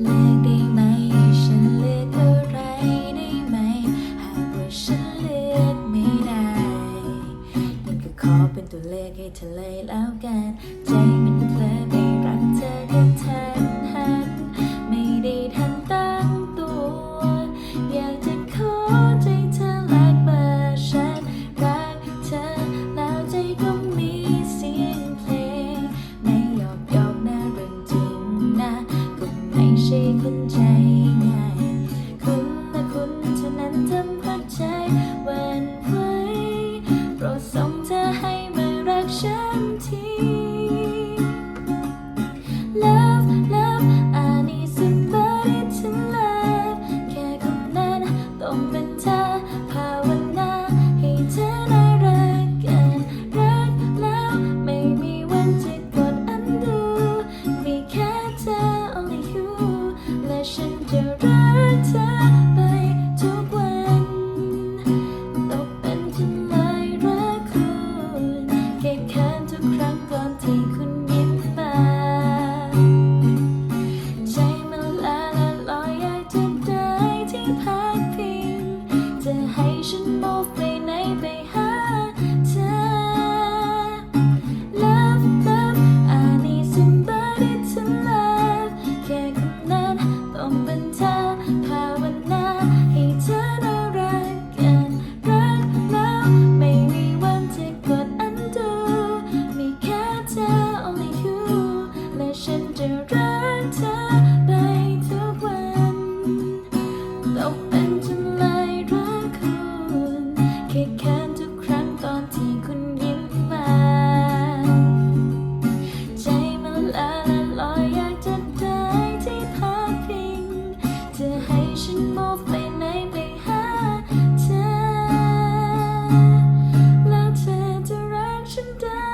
เลือกได้ไหมฉันเลือกอะไรได้ไหม หากว่าฉันเลือกไม่ได้งั้นก็ขอเป็นตัวเลขให้เธอเลยแล้วกัน ใจมัน ให้ใช่คนใจง่าย คุณและคุณเท่านั้นทำหัวใจ รักเธอไปทุกวันตกเป็นจำเลยรักคุณแค่แค้นทุกครั้งตอนที่คุณยิ้มมา ใจมันละละลอยอยากจะได้ที่พักพิงจะให้ฉัน move ไปไหนไปหาเธอ แล้วเธอจะรักฉันได้